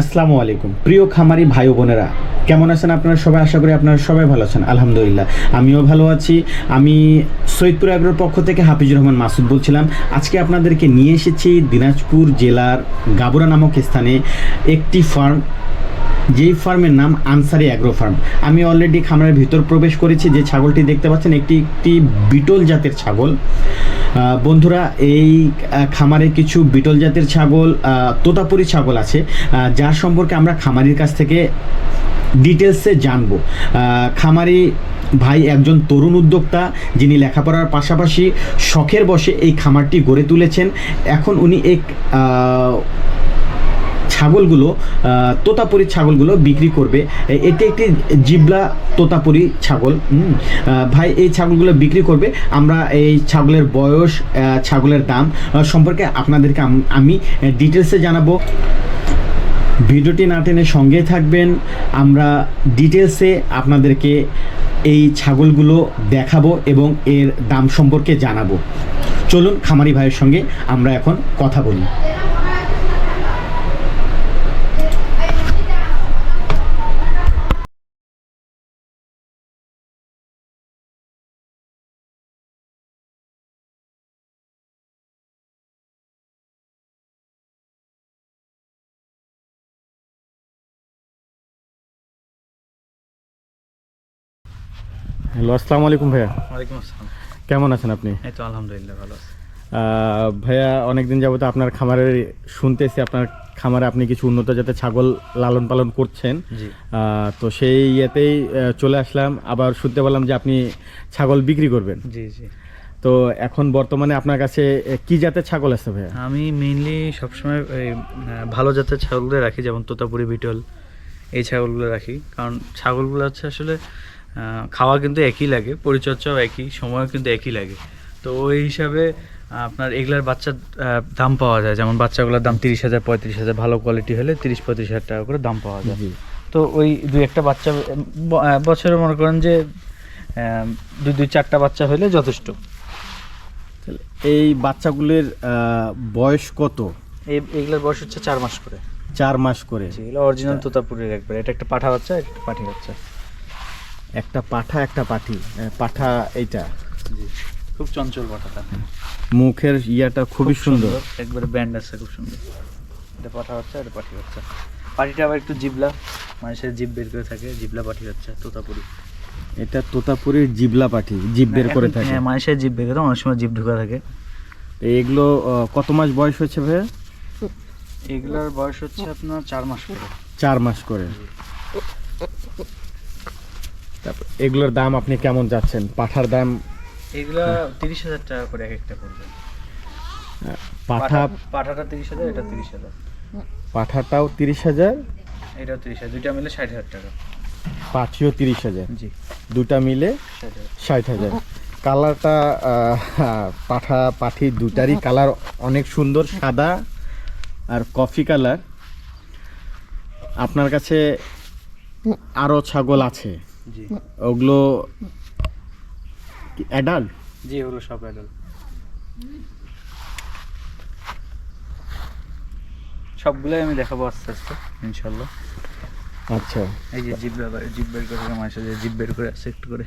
আসসালামু আলাইকুম। প্রিয় খামারি ভাই বোনেরা, কেমন আছেন আপনারা সবাই? আশা করি আপনারা সবাই ভালো আছেন। আলহামদুলিল্লাহ, আমিও ভালো আছি। আমি সৈয়দপুর আগ্রোর পক্ষ থেকে হাফিজুর রহমান মাসুদ বলছিলাম, আজকে আপনাদেরকে নিয়ে এসেছি দিনাজপুর জেলার গাবুরা নামক স্থানে একটি ফার্ম, যেই ফার্মের নাম আনসারি অ্যাগ্রো ফার্ম। আমি অলরেডি খামারের ভিতর প্রবেশ করেছি, যে ছাগলটি দেখতে পাচ্ছেন, একটি একটি বিটল জাতের ছাগল। বন্ধুরা, এই খামারে কিছু বিটল জাতের ছাগল তোতাপুরি ছাগল আছে যার সম্পর্কে আমরা খামারির কাছ থেকে ডিটেলসে জানব। খামারি ভাই একজন তরুণ উদ্যোক্তা, যিনি লেখাপড়ার পাশাপাশি শখের বসে এই খামারটি গড়ে তুলেছেন। এখন উনি এক ছাগলগুলো তোতাপুরি ছাগলগুলো বিক্রি করবে। এটি একটি জিবলা তোতাপুরি ছাগল ভাই, এই ছাগলগুলো বিক্রি করবে। আমরা এই ছাগলের বয়স ছাগলের দাম সম্পর্কে আপনাদেরকে আমি ডিটেলসে জানাব। ভিডিওটি না টেনে সঙ্গেই থাকবেন। আমরা ডিটেলসে আপনাদেরকে এই ছাগলগুলো দেখাবো এবং এর দাম সম্পর্কে জানাব। চলুন খামারি ভাইয়ের সঙ্গে আমরা এখন কথা বলি। হ্যালো আসসালামু আলাইকুম ভাইয়া। ওয়ালাইকুম আসসালাম। কেমন আছেন আপনি? এই তো আলহামদুলিল্লাহ ভালো আছি। ভাইয়া অনেকদিন যাবত আপনার খামারে শুনতেছি আপনার খামারে আপনি কিছু উন্নত জাতের ছাগল লালন পালন করছেন। জি। তো সেই ইয়েতেই চলে আসলাম। আবার শুনতে পেলাম যে আপনি ছাগল বিক্রি করবেন। জি জি। তো এখন বর্তমানে আপনার কাছে কি জাতের ছাগল আছে ভাইয়া? আমি মেইনলি সবসময় এই ভালো জাতের ছাগলগুলো রাখি যেমন তোতাপুরি বিটল এই ছাগলগুলো রাখি। কারণ ছাগলগুলো হচ্ছে আসলে খাওয়া কিন্তু একই লাগে পরিচর্যাও একই সময়ও কিন্তু একই লাগে। তো ওই হিসাবে আপনার এগুলার বাচ্চার দাম পাওয়া যায়। যেমন বাচ্চাগুলোর দাম তিরিশ হাজার পঁয়ত্রিশ হাজার ভালো কোয়ালিটি হলে তিরিশ পঁয়ত্রিশ হাজার টাকা করে দাম পাওয়া যায়। তো ওই দুই একটা বাচ্চা বছরে মনে করেন যে দুই দুই চারটা বাচ্চা হলে যথেষ্ট। এই বাচ্চাগুলির বয়স কত? এই এগুলোর বয়স হচ্ছে চার মাস করে। চার মাস করে। এগুলো অরিজিনাল তোতাপুরের একবার। এটা একটা পাঠা বাচ্চা একটা পাঠি বাচ্চা। একটা পাঠা একটা পাঠি। পাঠা এইটা। খুব চঞ্চল পাঠাটা। মুখের ইয়াটা খুবই সুন্দর। একবারে ব্যান্ড আছে খুব সুন্দর। এটা পাঠা হচ্ছে এটা পাঠি হচ্ছে। পাঠিটা আবার একটু জিবলা মানুষের জিভ বের করে থাকে জিবলা পাঠি হচ্ছে তোতাপুরি। এটা তোতাপুরির জিবলা পাঠি জিব বের করে থাকে। হ্যাঁ মানুষের জিভ বের করে অনেক সময় জিভ ঢুকা থাকে। এগুলো কত মাস বয়স হচ্ছে ভাইয়া? এগুলোর বয়স হচ্ছে আপনার চার মাস করে। চার মাস করে। তারপর এগুলোর দাম আপনি কেমন যাচ্ছেন? পাঠার দাম? এগুলা তিরিশ হাজার টাকা করে এক একটা পড়বে। পাঠা পাঠাটা তিরিশ হাজার এটা তিরিশ হাজার। পাঠাটাও তিরিশ হাজার? এটাও তিরিশ হাজার দুইটা মিলে ষাট হাজার টাকা। পাঠিও তিরিশ হাজার? জি। দুটা মিলে ষাট হাজার। কালারটা পাঠা পাঠি দুটারই কালার অনেক সুন্দর সাদা আর কফি কালার। আপনার কাছে আরও ছাগল আছে? জি। ওগুলো অ্যাডাল্ট জি ওগুলো সব অ্যাডাল্ট সবগুলোই আমি দেখাবো আস্তে আস্তে ইনশাল্লাহ। আচ্ছা। এই যে জিপ বের করে জিপ বের করে মানুষের যে জিপ বের করে আসছে একটু করে।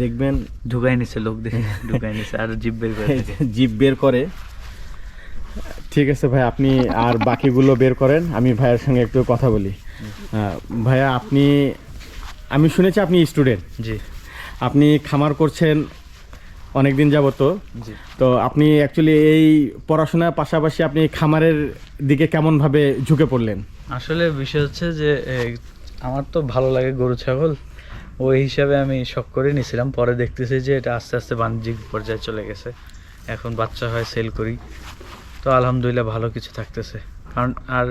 দেখবেন ঢুকাই নিছে লোক দেখে ঢুকাই নিছে আর জিপ বের করে জিপ বের করে। ঠিক আছে ভাই আপনি আর বাকিগুলো বের করেন আমি ভাইয়ের সঙ্গে একটু কথা বলি। ভাইয়া আপনি আমি শুনেছি আপনি স্টুডেন্ট। জি। আপনি খামার করছেন অনেক দিন যাবত জি। তো আপনি অ্যাকচুয়ালি এই পড়াশোনার পাশাপাশি আপনি খামারের দিকে কেমনভাবে ঝুঁকে পড়লেন? আসলে বিষয় হচ্ছে যে আমার তো ভালো লাগে গরু ছাগল। ওই হিসাবে আমি শখ করে নিয়েছিলাম পরে দেখতেছি যে এটা আস্তে আস্তে বাণিজ্যিক পর্যায়ে চলে গেছে। এখন বাচ্চা হয় সেল করি। তো আলহামদুলিল্লাহ ভালো কিছু থাকতেছে। কারণ আর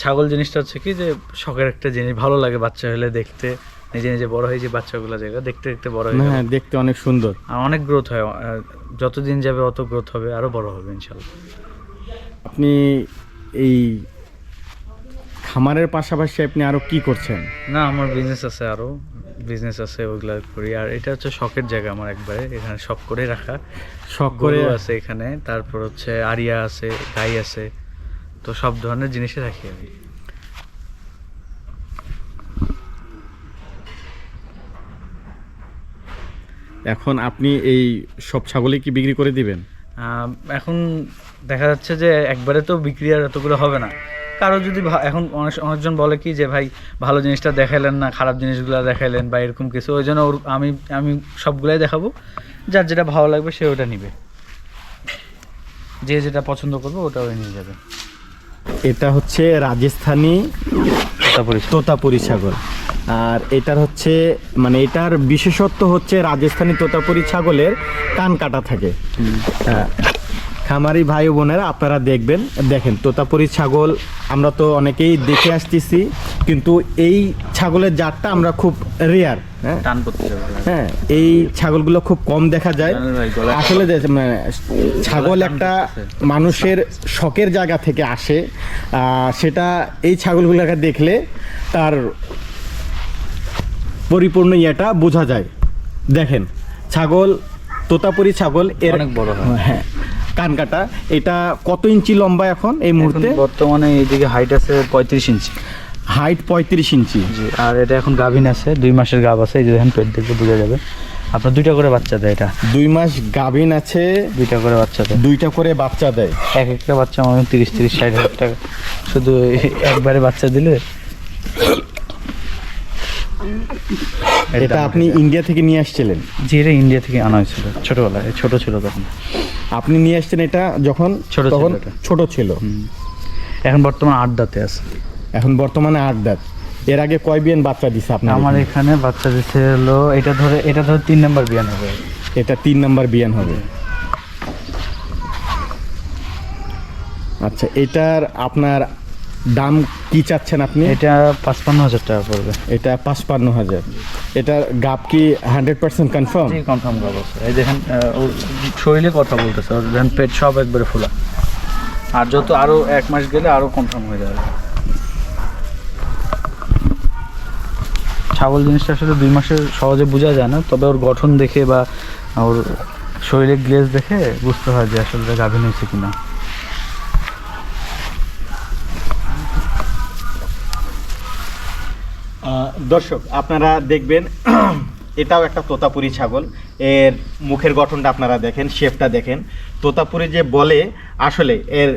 ছাগল জিনিসটা হচ্ছে কি যে শখের একটা জিনিস ভালো লাগে বাচ্চা হলে দেখতে নিজে নিজে বড় হয়ে যে বাচ্চাগুলো জায়গা দেখতে দেখতে বড় হয়ে হ্যাঁ দেখতে অনেক সুন্দর। আর অনেক গ্রোথ হয় যতদিন যাবে অত গ্রোথ হবে আরও বড় হবে ইনশাল্লাহ। আপনি এই খামারের পাশাপাশি আপনি আরও কি করছেন? না আমার বিজনেস আছে আরও। বিজনেস আছে ওগুলা করি। আর এটা হচ্ছে শখের জায়গা আমার একবারে এখানে শখ করে রাখা। শখ করে আছে এখানে তারপর হচ্ছে আরিয়া আছে গাই আছে তো সব ধরনের জিনিসই রাখি আমি। এখন আপনি এই সব ছাগলই কি বিক্রি করে দিবেন? এখন দেখা যাচ্ছে যে একবারে তো বিক্রি আর এতগুলো হবে না। কারও যদি ভা- এখন অনেক অনেকজন বলে কি যে ভাই ভালো জিনিসটা দেখাইলেন না খারাপ জিনিসগুলো দেখাইলেন বা এরকম কিছু। ওই জন্য ওর- আমি আমি সবগুলাই দেখাবো। যার যেটা ভালো লাগবে সে ওটা নিবে। যে যেটা পছন্দ করবে ওটা ওই নিয়ে যাবে। এটা হচ্ছে রাজস্থানী তারপরে তোতাপুরি ছাগল আর এটার হচ্ছে মানে এটার বিশেষত্ব হচ্ছে রাজস্থানী তোতাপুরি ছাগলের কান কাটা থাকে। হ্যাঁ। খামারি ভাই বোনেরা আপনারা দেখবেন দেখেন তোতাপুরি ছাগল আমরা তো অনেকেই দেখে আসতেছি কিন্তু এই ছাগলের জাতটা আমরা খুব রেয়ার হ্যাঁ? যাবে হ্যাঁ এই ছাগলগুলো খুব কম দেখা যায়। আসলে মানে ছাগল একটা মানুষের শখের জায়গা থেকে আসে সেটা এই ছাগলগুলোকে দেখলে তার পরিপূর্ণ ইয়েটা বোঝা যায়। দেখেন ছাগল তোতাপুরি ছাগল এর অনেক বড় হয়। কান কাটা এটা কত ইঞ্চি লম্বা এখন এই মুহূর্তে? বর্তমানে এইদিকে হাইট আছে পঁয়ত্রিশ ইঞ্চি। হাইট পঁয়ত্রিশ ইঞ্চি। জি আর এটা এখন গাভিন আছে দুই মাসের গাভ আছে এই যে দেখেন পেট দেখলে বোঝা যাবে। আপনার দুইটা করে বাচ্চা দেয় এটা। দুই মাস গাভিন আছে দুইটা করে বাচ্চা দেয়। দুইটা করে বাচ্চা দেয়। এক একটা বাচ্চা আমার তিরিশ তিরিশ ষাট হাজার টাকা। শুধু একবারে বাচ্চা দিলে? এটা আপনি ইন্ডিয়া থেকে নিয়ে আসছিলেন? জি এটা ইন্ডিয়া থেকে আনা হয়েছিল। ছোটবেলায় ছোট ছিল তখন। আপনি নিয়ে আসছেন এটা যখন? ছোট তখন ছোট ছিল। এখন বর্তমানে আট দাঁতে আছে। এখন বর্তমানে আট দাঁত। এর আগে কয় বিয়ান বাচ্চা দিছে আপনার আমার এখানে? এখানে বাচ্চা দিছে হলো এটা ধরে এটা ধরে তিন নাম্বার বিয়ান হবে। এটা তিন নাম্বার বিয়ান হবে। আচ্ছা এটার আপনার দাম কি চাচ্ছেন আপনি? এটা পাঁচপান্ন হাজার টাকা পড়বে। এটা পাঁচপান্ন হাজার। এটার গাপ কি হান্ড্রেড পার্সেন্ট কনফার্ম কনফার্ম আছে। এই দেখেন শরীরে কথা বলতেছে। ওর দেখেন পেট সব একবারে ফোলা। আর যত আরও এক মাস গেলে আরও কনফার্ম হয়ে যাবে। ছাগল জিনিসটা আসলে দুই মাসে সহজে বোঝা যায় না। তবে ওর গঠন দেখে বা ওর শরীরে গ্লেজ দেখে বুঝতে হয় যে আসলে গাভিন হয়েছে কিনা। দর্শক আপনারা দেখবেন এটাও একটা তোতাপুরি ছাগল। এর মুখের গঠনটা আপনারা দেখেন শেপটা দেখেন। তোতাপুরি যে বলে আসলে এর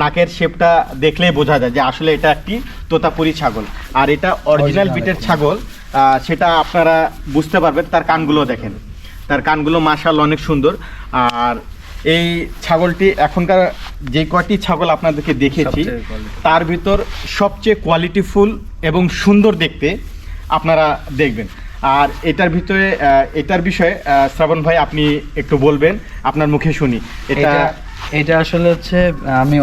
নাকের শেপটা দেখলেই বোঝা যায় যে আসলে এটা একটি তোতাপুরি ছাগল। আর এটা অরিজিনাল বিটের ছাগল সেটা আপনারা বুঝতে পারবেন তার কানগুলো দেখেন। তার কানগুলো মাশাল অনেক সুন্দর। আর এই ছাগলটি এখনকার যে কয়টি ছাগল আপনাদেরকে দেখেছি তার ভিতর সবচেয়ে কোয়ালিটিফুল এবং সুন্দর দেখতে আপনারা দেখবেন। আর এটার ভিতরে এটার বিষয়ে শ্রাবণ ভাই আপনি একটু বলবেন আপনার মুখে শুনি। এটা এটা আসলে হচ্ছে আমি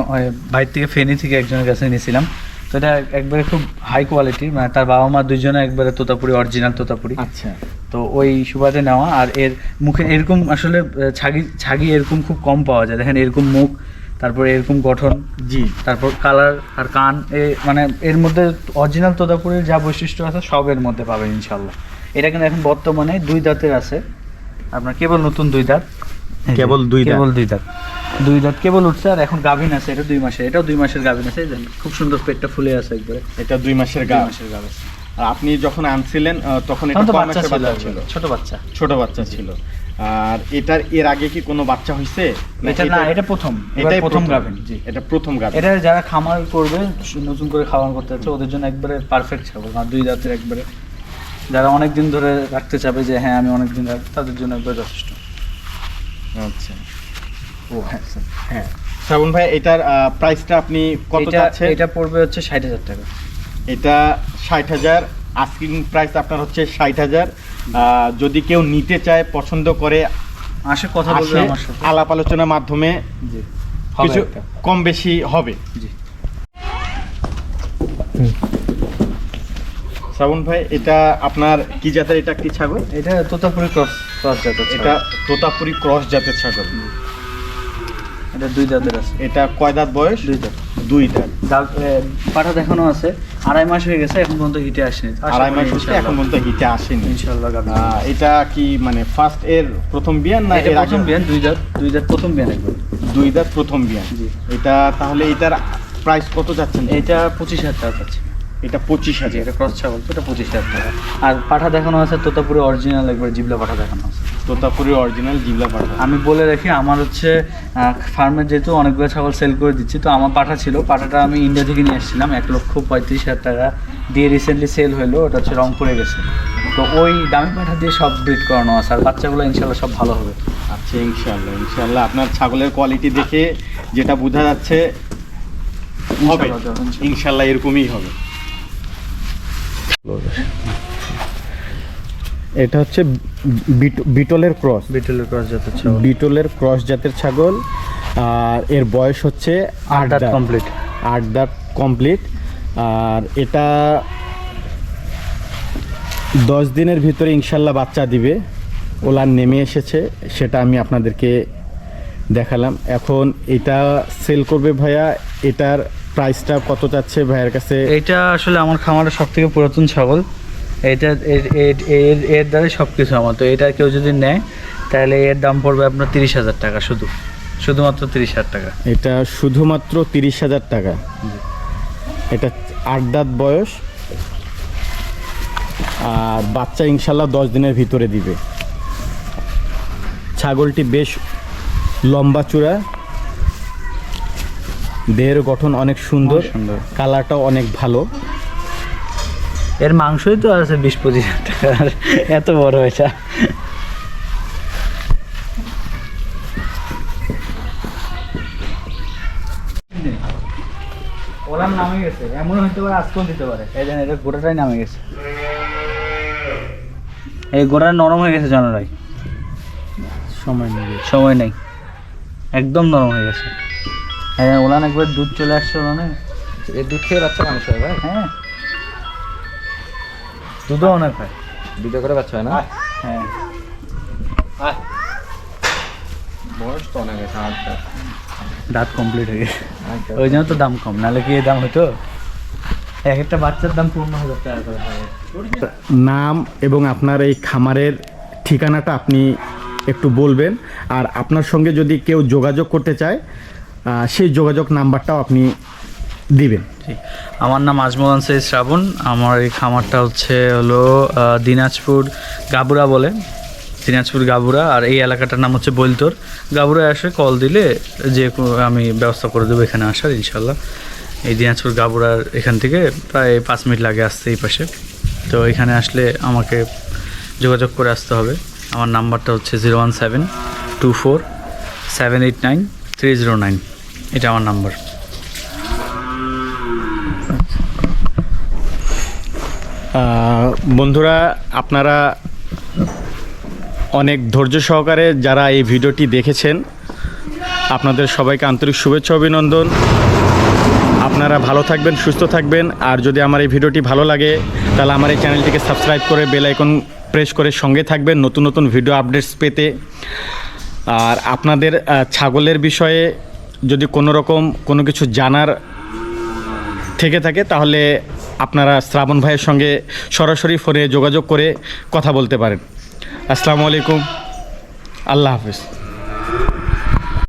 বাইর থেকে ফেনী থেকে একজনের কাছে নিয়েছিলাম। তো এটা একবারে খুব হাই কোয়ালিটি মানে তার বাবা মা দুজনে একবারে তোতাপুরি অরিজিনাল তোতাপুরি। আচ্ছা। তো ওই সুবাদে নেওয়া আর এর মুখে এরকম আসলে ছাগি ছাগি এরকম খুব কম পাওয়া যায়। দেখেন এরকম মুখ তারপরে এরকম গঠন জি তারপর কালার আর কান এ মানে এর মধ্যে অরিজিনাল তোতাপুরের যা বৈশিষ্ট্য আছে সব এর মধ্যে পাবেন ইনশাল্লাহ এটা কিন্তু এখন বর্তমানে দুই দাঁতের আছে। আপনার কেবল নতুন দুই দাঁত। কেবল দুই কেবল দুই দাঁত। দুই দাঁত কেবল উঠছে আর এখন গাভিন আছে এটা দুই মাসের এটাও দুই মাসের গাভিন আছে খুব সুন্দর পেটটা ফুলে আছে একবারে। এটা দুই মাসের গা। মাসের গাভ আছে। আর আপনি যখন আনছিলেন তখন এটা বাচ্চা ছিল ছোট বাচ্চা। ছোট বাচ্চা ছিল। আর এটার এর আগে কি কোনো বাচ্চা হয়েছে এটা না এটা প্রথম। এটাই প্রথম গাভিন জি। এটা প্রথম গাভিন এটা যারা খামার করবে নতুন করে খাওয়ান করতে যাচ্ছে ওদের জন্য একবারে পারফেক্ট ছাগল আর দুই দাঁতের একবারে। যারা অনেক দিন ধরে রাখতে চাবে যে হ্যাঁ আমি অনেক দিন রাখব তাদের জন্য একবারে যথেষ্ট। আচ্ছা। ও হ্যাঁ স্যার হ্যাঁ। শ্রাবণ ভাই এটার প্রাইসটা আপনি কত চাচ্ছেন? এটা পড়বে হচ্ছে ষাট হাজার টাকা। এটা ষাট হাজার। আস্কিং প্রাইস আপনার হচ্ছে ষাট হাজার। যদি কেউ নিতে চায় পছন্দ করে আসে কথা বলবে আমার সাথে। আলাপ আলোচনার মাধ্যমে কিছু কম বেশি হবে। জি। শ্রাবণ ভাই এটা আপনার কি জাতের? এটা কি ছাগল? এটা তোতাপুরি ক্রস ক্রস জাতের এটা তোতাপুরি ক্রস জাতের ছাগল। এটা দুই দাঁতের আছে। এটা কয় দাঁত বয়স? দুই দাঁত। দুই দাঁত। পাঠা দেখানো আছে। আড়াই মাস হয়ে গেছে এখন পর্যন্ত হিটে আসেনি। আড়াই মাস হচ্ছে এখন পর্যন্ত হিটে আসেনি। ইনশাল্লাহ এটা কি মানে ফার্স্ট এর প্রথম বিয়ান না এটা এর প্রথম বিয়ান দুই দাঁত দুই দাঁত প্রথম বিয়ান একবার। দুই দাঁত প্রথম বিয়ান। এটা তাহলে এটার প্রাইস কত যাচ্ছেন? এটা পঁচিশ হাজার টাকা আছে এটা পঁচিশ হাজার। এটা ক্রস ছাগল তো এটা পঁচিশ হাজার টাকা। আর পাঠা দেখানো আছে তোতাপুরে অরিজিনাল একবার জিবলা পাঠা দেখানো আছে। তোতাপুরি অরিজিনাল জিবলা পাঠা। আমি বলে রাখি আমার হচ্ছে ফার্মের যেহেতু অনেকগুলো ছাগল সেল করে দিচ্ছি তো আমার পাঠা ছিল। পাঠাটা আমি ইন্ডিয়া থেকে নিয়ে এসেছিলাম এক লক্ষ পঁয়ত্রিশ হাজার টাকা দিয়ে রিসেন্টলি সেল হলো ওটা হচ্ছে রংপুরে গেছে। তো ওই দামি পাঠা দিয়ে সব ব্রিড করানো আছে আর বাচ্চাগুলো ইনশাল্লাহ সব ভালো হবে। আচ্ছা ইনশাল্লাহ ইনশাল্লাহ। আপনার ছাগলের কোয়ালিটি দেখে যেটা বোঝা যাচ্ছে হবে। ইনশাল্লাহ, এরকমই হবে। এটা হচ্ছে বিটলের ক্রস। বিটলের ক্রস জাতের ছাগল। বিটলের ক্রস জাতের ছাগল আর এর বয়স হচ্ছে আট দাঁত কমপ্লিট আট দাঁত কমপ্লিট আর এটা দশ দিনের ভিতরে ইনশাল্লাহ বাচ্চা দিবে। ওলার নেমে এসেছে সেটা আমি আপনাদেরকে দেখালাম। এখন এটা সেল করবে ভাইয়া এটার প্রাইসটা কত চাচ্ছে ভাইয়ের কাছে? এইটা আসলে আমার খামারের সব থেকে পুরাতন ছাগল। এটা এর এর- দ্বারাই সব কিছু আমার। তো এটা কেউ যদি নেয় তাহলে এর দাম পড়বে আপনার তিরিশ হাজার টাকা শুধু। শুধুমাত্র তিরিশ হাজার টাকা। এটা শুধুমাত্র তিরিশ হাজার টাকা। এটা আট দাঁত বয়স। আর বাচ্চা ইনশাল্লাহ দশ দিনের ভিতরে দিবে। ছাগলটি বেশ লম্বা চূড়া। দেহের গঠন অনেক সুন্দর। অনেক সুন্দর। কালারটাও অনেক ভালো। এর মাংসই তো আছে বিশ পঁচিশ হাজার এত বড় এটা। নামে গেছে। এমন হইতে পারে আজকেও দিতে পারে। এই এটা নামে গেছে। এই নরম হয়ে গেছে জানারাই সময় নেবে সময় নেই। একদম নরম হয়ে গেছে। হ্যাঁ ওলান একবার দুধ চলে আসছে ওলানে। দুধ খেয়ে বাচ্চা মানুষ হয় ভাই হ্যাঁ? দুধও অনেক হয়। দুটো করে বাচ্চা হয় না? হ্যাঁ। বয়স তো অনেক আছে দাঁত। দাঁত কমপ্লিট হয়ে গেছে। ওই জন্য তো দাম কম। নাহলে কি এই দাম হতো? এক একটা বাচ্চার দাম পনেরো হাজার টাকা করে নাম এবং আপনার এই খামারের ঠিকানাটা আপনি একটু বলবেন। আর আপনার সঙ্গে যদি কেউ যোগাযোগ করতে চায় সেই যোগাযোগ নাম্বারটাও আপনি দিবেন। আমার নাম আজমল আনসারি শ্রাবণ। আমার এই খামারটা হচ্ছে হলো দিনাজপুর গাবুরা বলে। দিনাজপুর গাবুরা। আর এই এলাকাটার নাম হচ্ছে বৈলতোর। গাবুরায় আসে কল দিলে যে আমি ব্যবস্থা করে দেবো এখানে আসার, ইনশাল্লাহ। এই দিনাজপুর গাবুরার এখান থেকে প্রায় পাঁচ মিনিট লাগে আসতে এই পাশে। তো এখানে আসলে আমাকে যোগাযোগ করে আসতে হবে। আমার নাম্বারটা হচ্ছে zero one seven two four seven eight nine three zero nine. এটা আমার নাম্বার। বন্ধুরা, আপনারা অনেক ধৈর্য সহকারে যারা এই ভিডিওটি দেখেছেন, আপনাদের সবাইকে আন্তরিক শুভেচ্ছা অভিনন্দন। আপনারা ভালো থাকবেন, সুস্থ থাকবেন, আর যদি আমার এই ভিডিওটি ভালো লাগে, তাহলে আমার এই চ্যানেলটিকে সাবস্ক্রাইব করে বেল আইকন প্রেস করে সঙ্গে থাকবেন নতুন নতুন ভিডিও আপডেটস পেতে। আর আপনাদের ছাগলের বিষয়ে যদি কোনো রকম কোনো কিছু জানার থেকে থাকে, তাহলে আপনারা শ্রাবণ ভাইয়ের সঙ্গে সরাসরি ফোনে যোগাযোগ করে কথা বলতে পারেন। আসসালামু আলাইকুম। আল্লাহ হাফিজ।